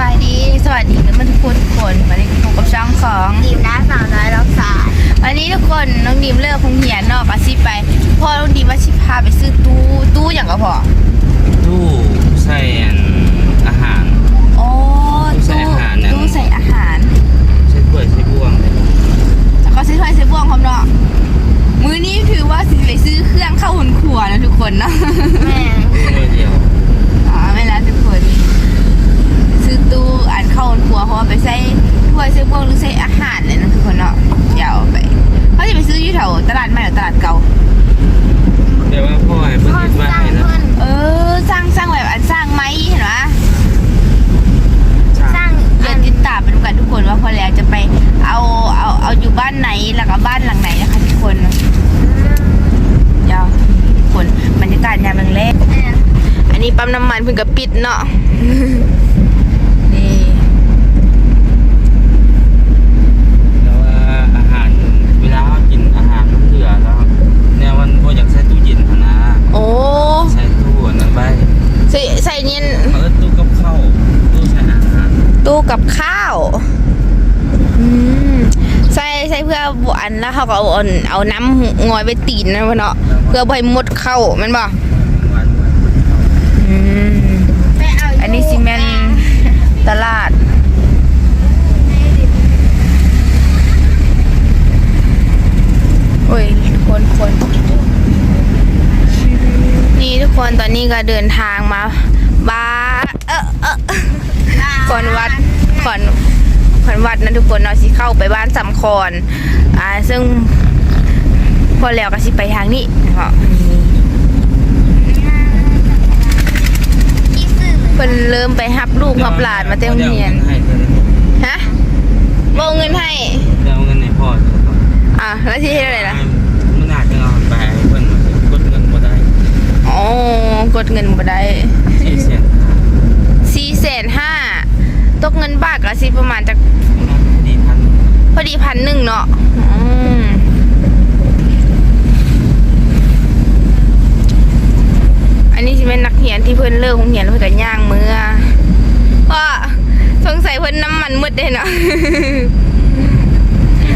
บายดี สวัสดีกันทุกคนทุกคนวันนี้พบกับช่องของดีมนะสาวน้อยรักษาวันนี้ทุกคนน้องดีมเลิกคงเหียนเนอกอาชีพไปพ่อน้องดีมว่าชิพาไปซื้อตู้ตู้อย่างก็พอตู้ใส่อันอาหารโอ้ตู้ใส่อาหารนั่นตู้ใส่อาหารใช้ถ้วยใช้บ่วงเลยแล้วก็ซื้อถ้วยซื้อบ่วงพร้อมเนาะมื้อนี้ถือว่าสิไปซื้อเครื่องเข้าหุ่นครัวนะทุกคนเนาะ ปั๊มน้ำมันเพิ่งก็ปิดเนาะนี่แต่ว่าอาหารเวลาเรากินอาหารมันเหลือแล้วแนวมันบ่อยากใส่ตู้เย็นหั่นนะโอ้ใส่ตู้อันนั้นไว้ใส่ใส่เนียนเออตู้กับข้าวตู้ใส่อาหารตู้กับข้าวอืมใส่ใส่เพื่อบ่อันแล้วเขาก็เอาอันเอาน้ำงอยไปตีนนะวะเนาะเพื่อบ่ให้มดเข้าแมันบ่ หวานหวาน อืม แม่เอา อั นนี้ซีเมนต์ตลาด โอ้ยคนคนนี่ทุกคนตอนนี้ก็เดินทางมาบ้าเออเออขอนวัดขอนขอนวัดนะทุกคนเนาะสิเข้าไปบ้านสำคอนอ่าซึ่งพอแล้วก็สิไปทางนี้นะคะนี่ ที่ซื้อ เพิ่นเริ่มไปฮับลูกฮับหลานมาเต็มเรียนให้เพิ่นฮะโบเงินให้เดี๋ยวเอาเงินให้พ่อเดี๋ยวก่อนอะแล้วที่ให้อะไรล่ะมันน่าจะเอาไปให้เพิ่นมากดเงินบ่ได้อ๋อกดเงินมาได้สี่แสนสี่แสนห้าตกเงินบาทก็สิประมาณจากดีพันพอดีพันหนึ่งเนาะอืม อันนี้สิเป็นนักเรียนที่เพิ่นเลิกโรงเรียนแล้วเพิ่นก็ย่างมือว่าสงสัยเพิ่นน้ำมันมืดเด้เนาะ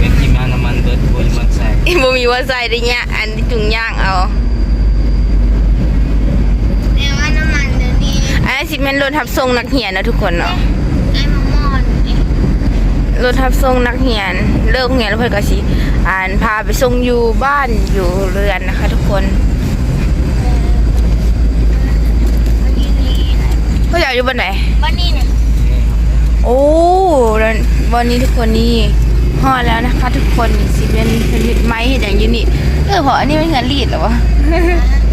เป็นที่มาน้ำมันเบิดบนมันใส่อีบ่มีว่าใส่ได้เนี่ยอันที่จุงย่างเอาแม่ว่าน้ำมันเดี๋ยวนี้อันนี้สิเป็นรถทับส่งนักเรียนนะทุกคนเนาะไอ้มะม่อนนี่รถทับส่งนักเรียน เลิกโรงเรียนแล้วเพิ่นก็สิอ่านพาไปส่งอยู่บ้านอยู่เรือนนะคะ ทุกคนวันนี้นี่ เพิ่น อยากอยู่บ้านไหนวันนี้เนี่ยโอ้แล้ววันนี้ทุกคนนี่ฮอดแล้วนะคะทุกคนนี่สิเป็นผลิตไม้เฮ็ดอย่างอยู่นี่เออเพราะอันนี้เป็นเงินรีดเหรอวะ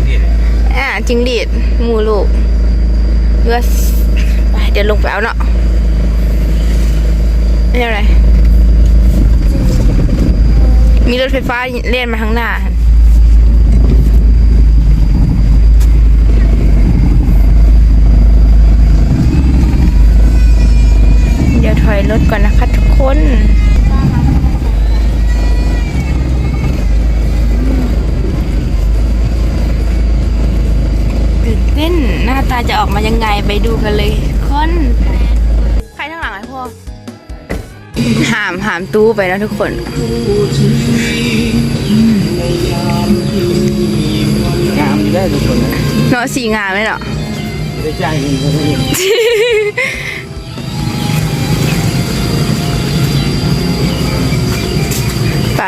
นี่แหละอ่าจริงรีดหมูลูกเลือไปเดี๋ยวลงไปเอาเนาะไม่ใช่อะไรมีรถไฟฟ้าเล่นมาข้างหน้า หามหามตู้ไปแล้วทุกคน งามได้ทุกคนนะเนาะสีงามไหมเนาะไม่ได้จ่ายเงินเขาเลยไป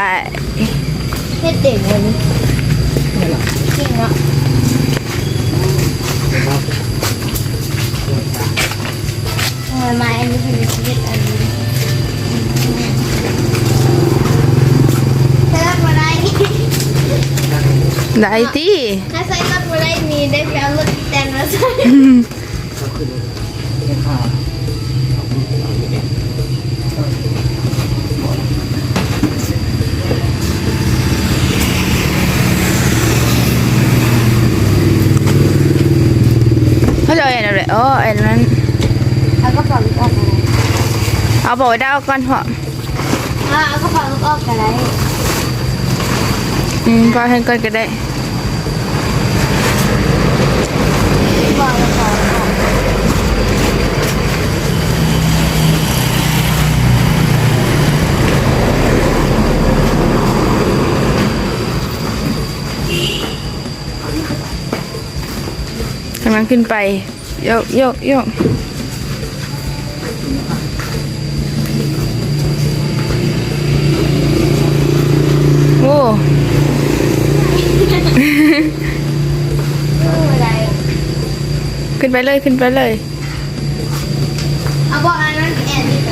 เฮ็ดเด็กวันนี้จริงเนาะทำไมไม้อันนี้เป็นชีวิตอันนี้ใช้รถมาได้ ได้ที่ถ้าใช้รถมาได้นี่ได้ไปเอารถแตนมาใส่เขาจะเอาอย่างไรอ๋อไอ้นั้นเอากระเป๋าลูกออกเอาบอกได้เอาก่อนเพราะเอเอากระเป๋าลูกออกกันเลย อืมพอให้ก่อนก็ได้กำลังขึ้นไป โยกโยกโยกโอ้ อะไรขึ้นไปเลยขึ้นไปเลย เอาบอกอันนั้นแอนนี่ไป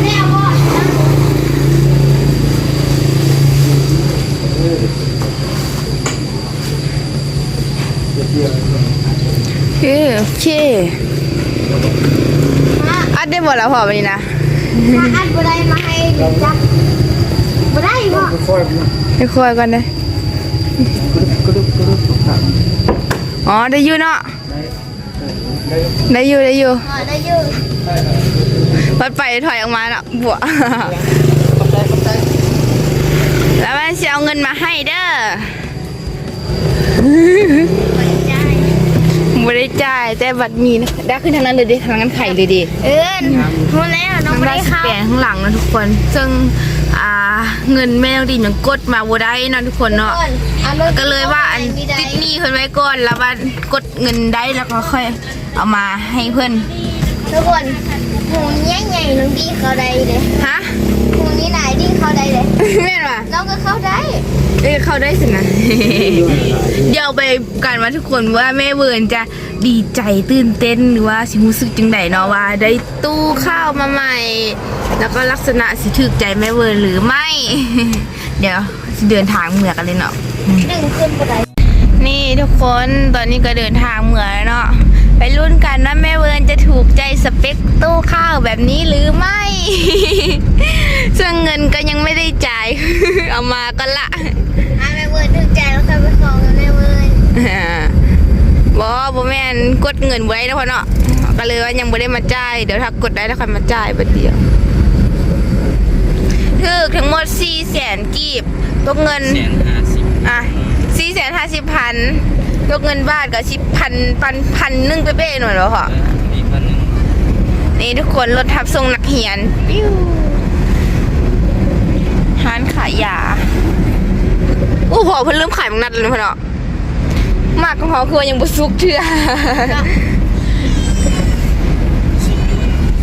ไม่เอาบอกนะคือโอเคมาอัดได้หมดแล้วพอวันนี้นะ มาอัดบัได้มาให้จับ บัได้บ่ให้คุยกันเลยอ๋อได้อยู่เนาะได้อยู่ได้อยู่อ๋อได้อยู่วัดไปถอยออกมาเนาะบวแล้วแม่จะเอาเงินมาให้เด้อใจไม่ได้จ่ายแต่บัตรมีนะได้ขึ้นทางนั้นเลยดิทางนั้นไข่เลยดิเอิ้นพูดแล้วน้องทางไม่ด้านได้สเข้าแปนข้างหลังนะทุกคน ซึ่ง อ่าเงินแม่ต้องดียังกดมาบ่ได้เนาะทุกคนเนาะเอารถก็เลยว่าอันติดหนี้เพิ่นไว้ก่อนแล้วว่ากดเงินได้แล้วก็ค่อยเอามาให้เพิ่นทุกคนหูใหญ่ๆน้องดีเข้าได้เลยฮะหูนี้ไหนดีเข้าได้เลย แม่นว่ะน้องก็เข้าได้เอ้ยเข้าได้สินะ เดี๋ยวไปกันว่าทุกคนว่าแม่เวิร์นจะดีใจตื่นเต้นหรือว่าสิรู้สึกจังไดเนาะว่า ได้ตู้ข้าวมาใหม่ แล้วก็ลักษณะสิถูกใจแม่เวิร์นหรือไม่ เดี๋ยวสิเดินทางเหมือกันเลยเนาะดึงขึ้นบัได้นี่ทุกคนตอนนี้ก็เดินทางเหมือนแล้วเนาะ ไปรุ่นกันว่าแม่เวิร์นจะถูกใจสเปคตู้ข้าวแบบนี้หรือไม่ ซึ่งเงินก็ยังไม่ได้จ่าย เอามาก็ละอะแม่เวิร์นถึงใจแล้วค่ะไปขอเงินแม่เวิร์นบอบอแม่นกดเงินไว้แล้วพอเนาะก็เลยว่ายังไม่ได้มาจ่ายเดี๋ยวถ้ากดได้แล้วค่อยมาจ่ายบัดเดียวถึกทั้งหมด4ี่แสนกีบตกเงินแสนห้าสิบอะสี่แสนห้าสิบพัน ยกเงินบาทกับชิพันพันพันนึ่งเป๊ะๆหน่อยหรอค่ะมีพันหนึ่งนี่ทุกคนรถทับทรงนักเหียนปิ้วร้านขายยาอู้พอเพิ่นเริ่มขายมังนัดแล้วเพิ่นเนาะมากของเขาคือว่ายังบ่สุกเทื่อด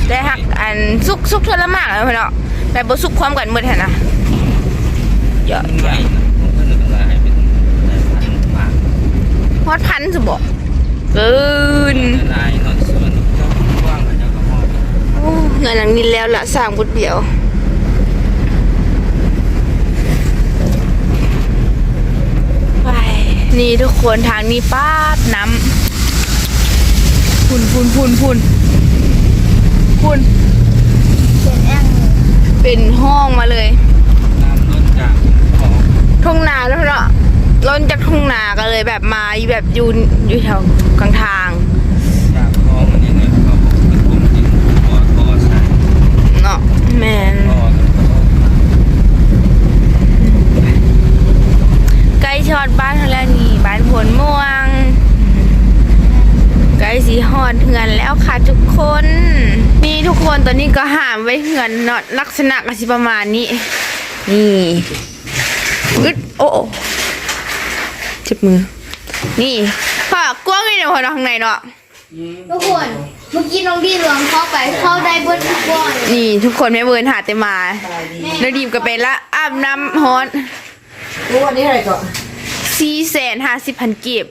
ได้หักอันสุกสุกเทื่อละมากแล้วเพิ่นเนาะแต่บ่สุกพร้อมกันหมดหั่นนะเยอะ ใหญ่นะผมก็นึกว่าให้เป็นหลายพันบาท ฮ อดพันสิบ่เกินลายนอนส่วนเจ้ากว้างกับเจ้ากระหอบโอ้เงินหลังนี้แล้วละสร้างบุดเดียวไปนี่ทุกคนทางนี้ป้าดน้ำพุ่นพุ่นพุ่นพุ่นพุ่นเขียนแองเป็นห้องมาเลยน้ำล้นจากของทุ่งนาแล้วเนาะ ล้นจากทุ่งนาก็เลยแบบมาแบบอยู่อยู่แถวกลางทางจากคลองมันนี่เนี่ยเขาบอกเป็นกลุ่มที่ก่อก่อสร้างเนาะแมนก่อกันก็ใกล้ชอดบ้านขาแล้วนี่บ้านผลม่วงใกล้สีหอดเหือนแล้วค่ะทุกคน นี่ทุกคนตอนนี้ก็หามไว้เหือนเนาะลักษณะก็สิประมาณนี้ นี่อึดโอ้ จ็บมือ นี่ฝากกว้างเลยเนาะพอเนาะข้างในเนาะ ทุกคนเมื่อกี้น้องดีลองเข้าไปเข้าได้เบนทุกคนนี่ทุกคนแม่เวิร์นหาแต่มาแล้วดีมก็เป็นละอาบน้ำฮอนรู้วันนี้อะไรก่อนสี่แสนห้าสิบพันกีบ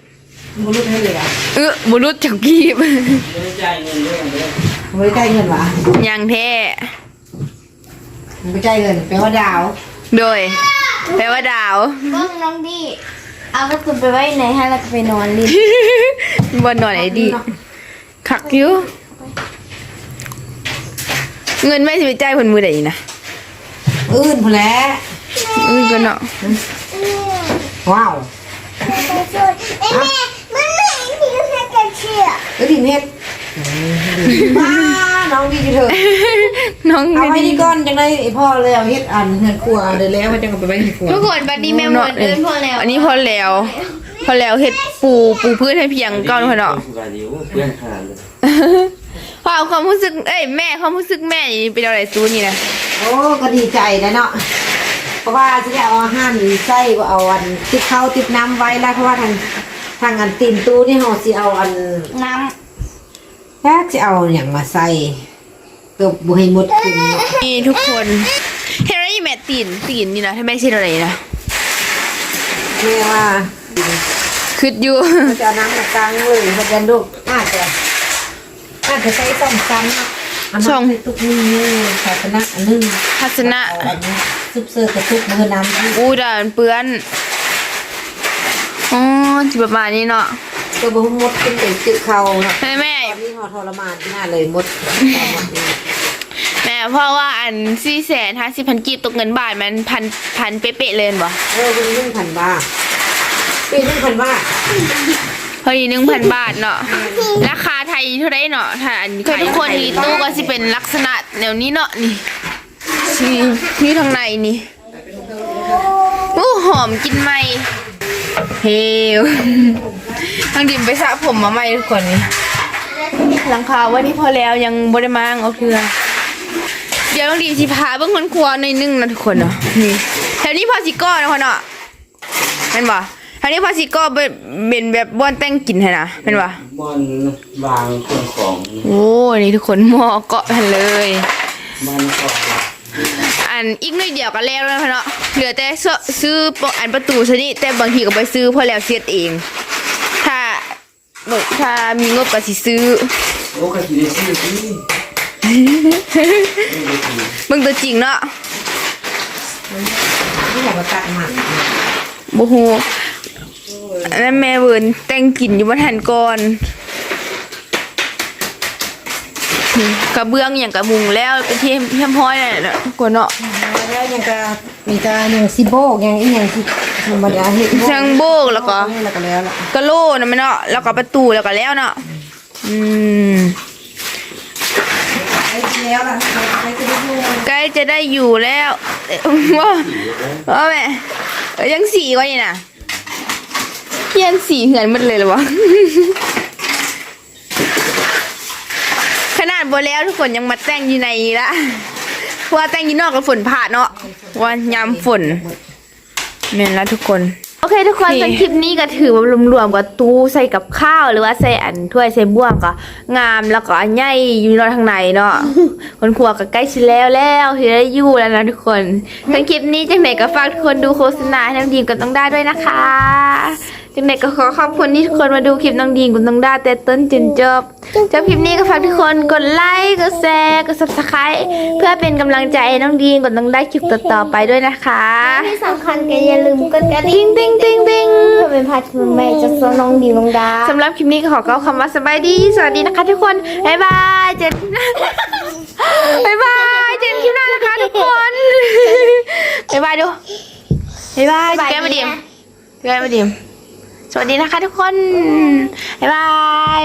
มึงรู้ให้เลยอะเออบุรุษจักกีบ ไม่ได้จ่ายเงินด้วยกันเลยมึงไม่ได้จ่ายเงินหวะยังแท้มึงไม่จ่ายเงินแปลว่าดาว โดยแปลว่าดาว เบิ้งน้องดี เอากระสุนไปไว้ไหนให้แล้วก็ไปนอนลิ้นบนหน่อยไหนดีคักอยู่เงินไม่สิไปจ่ายผลมือใดนะอื่นพอแล้วอือก็เนาะว้าวไอ้แม่มันไม่มีแค่กันเชื่อเออดิเม็ดบ้า น้องดีอยู่เถอะน้องเอาไม่ไว้ดีนี่ก่อนจังได้ไอพ่อแล้วเฮ็ดอันเงินครัวเดี๋ยวแล้วมันจะเอาไปไว้ในครัวทุกคนบัดนี้แม่หมดเดินพอแล้วอันนี้พอแล้ว พอแล้วเฮ็ดปูปูพื้นให้เพียงก่อนพอเนาะสบายดีโอ้เพื่อนขนาดเลยพอเอาความรู้สึกเอ้ยแม่ความรู้สึกแม่นี่เป็นอะไรซูนี่นะโอ้ก็ดีใจนะเนาะเพราะว่าจะได้เอาอาหารใส่ก็เอาอันติดข้าวติดน้ำไว้แล้วเพราะว่าทางทางอันตีนตู้นี่เฮาสิเอาอันน้ แค่สิเอาหยังมาใส่เกือบบ่ให้หมดขึ้นเนาะนี่ทุกคนเห็นไหมแม่ตีนตีนนี่นะถ้าแม่ใช่อะไรนะแม่ว่าคืดอยู่ เขาจะเอาน้ำมากลางเลยเขาจะลูกอาจจะอาจจะใช้สองชั้นเนาะเาน้ำสองใตุกนี่นี่ภาชนะอันหนึงทัศนะเอาอันนี้ซุปเซอร์กระตุกมือน้ำอีกอู้ด่านเปื้อนอ๋อจิประมาณนี้เนาะ ก็บ่หมดขึ้นไปจืดเขาเนาะแม่แม่ตอนนี้เฮาทรมานหน้าเลยหมดเอาหมดเลยแม่เพราะว่าอันสี่แสนห้าสิบพันกีบตกเงินบาทมันพันพันเป๊ะๆเลยเห็นบ่เออเป็นหนึ่งพันบาทเป็นหนึ่งพันบาทพอดีหนึ่งพันบาทเนาะราคาไทยเท่าไรเนาะถ้าอันขายทุกคนที่ตู้ก็สิเป็นลักษณะแนวนี้เนาะนี่นี่นี่ทางในนี่อู้หอมกินไหม เฮลทางดิมไปสระผมมาใหม่ทุกคนนี่หลังคาวันนี้พอแล้วยังบริมางเอาเถื่อเดี๋ยวต้องดีสิพาเบื้องคนครัวในอยนึงนะทุกคนเนาะนี่แถวนี้พอสิก้อนะคนเนาะเป็นบ่แถวนี้พอสิก้อเป็นเป็นแบบบ้วนแต่งกินให้นะเป็นบ่บอนวางเครื่องของโอ้นี่ทุกคนหม้อเกาะกันเลยมันก็ อันอีกนิดเดียวก็แล้วแล้วเนาะเหลือแต่ซื้อซื้ออันประตูชนิดแต่บางทีก็ไปซื้อเพอแล้วเสียดเอง ถ้าถ้ามีงบก็สิซื้อโอ้ก็สิได้ซื้อที่เบิ่งตัวจริงเนาะที่บอกว่าตัดมันบ่ฮู้อันนั้นแม่เวิร์นแต่งกินอยู่บ่ทันก่อนนี่ กระเบื้องอย่างกระมุงแล้วเป็นที่เทียมพ้อยนั่นแหละทุกคนเนาะแล้วยังก็มีแต่ยังซิโบกยังอีหยังที่ธรรมดาเฮ็ดเชิงโบกแล้วก็แล้วก็แล้วล่ะกระโหลนะแม่เนาะแล้วก็ประตูแล้วก็แล้วเนาะอืมไอ้แล้วล่ะไอ้ก็ได้อยู่ใกล้จะได้อยู่แล้วเอ๊ะว่าว่าแม่เอ้ยยังสีกว่านี่นะเพี้ยนสีเหมือนหมันเลยเหรอวะ ขนาด บแล้วทุกคนยังมาแต่งอยู่ในนี้ละเพราะว่าแต่งอยู่นอกกับฝนผ่าเนาะว่ายามฝนเมนแล้วทุกคน โอเค ทุกคนำสำหรับคลิปนี้ก็ถือว่ารวมๆกับตู้ใส่กับข้าวหรือว่าใส่อันถ้วยใส่บ้วงก็งามแล้วก็อันใหญ่อยู่นอกทางในเนาะ คนครัวก็ใกล้ชิแล้วแล้วที่ได้อยู่แล้วนะทุกคนสำหรับคลิปนี้จังไหนก็ฝากทุกคนดูโฆษณาให้น้องดีมกับน้องด้าด้วยนะคะจังไหนก็ขอขอบคุณที่ทุกคนมาดูคลิปน้องดีมกับน้องด้าแต่ต้นจนจบจบคลิปนี้ก็ฝากทุกคนกดไลค์กดแชร์กด subscribe เพื่อเป็นกำลังใจให้น้องดีมกับน้องด้าคลิปต่อๆไปด้วยนะคะที่สำคัญก็อย่าลืมกดกระดิ่ติ้งงติ้งติ้งติ้งเพื่อเป็นพาร์ทคุณแม่จากสน้องดีน้องดาสำหรับคลิปนี้ก็ขอกล่าวคำว่าสบายดีสวัสดีนะคะทุกคนบ๊ายบายเจนบ๊ายบายเจนคลิปหน้านะคะทุกคนบ๊ายบายดูบ๊ายบายแก้มมาดิมแก้มมาดิม สวัสดีนะคะทุกคน บ๊ายบาย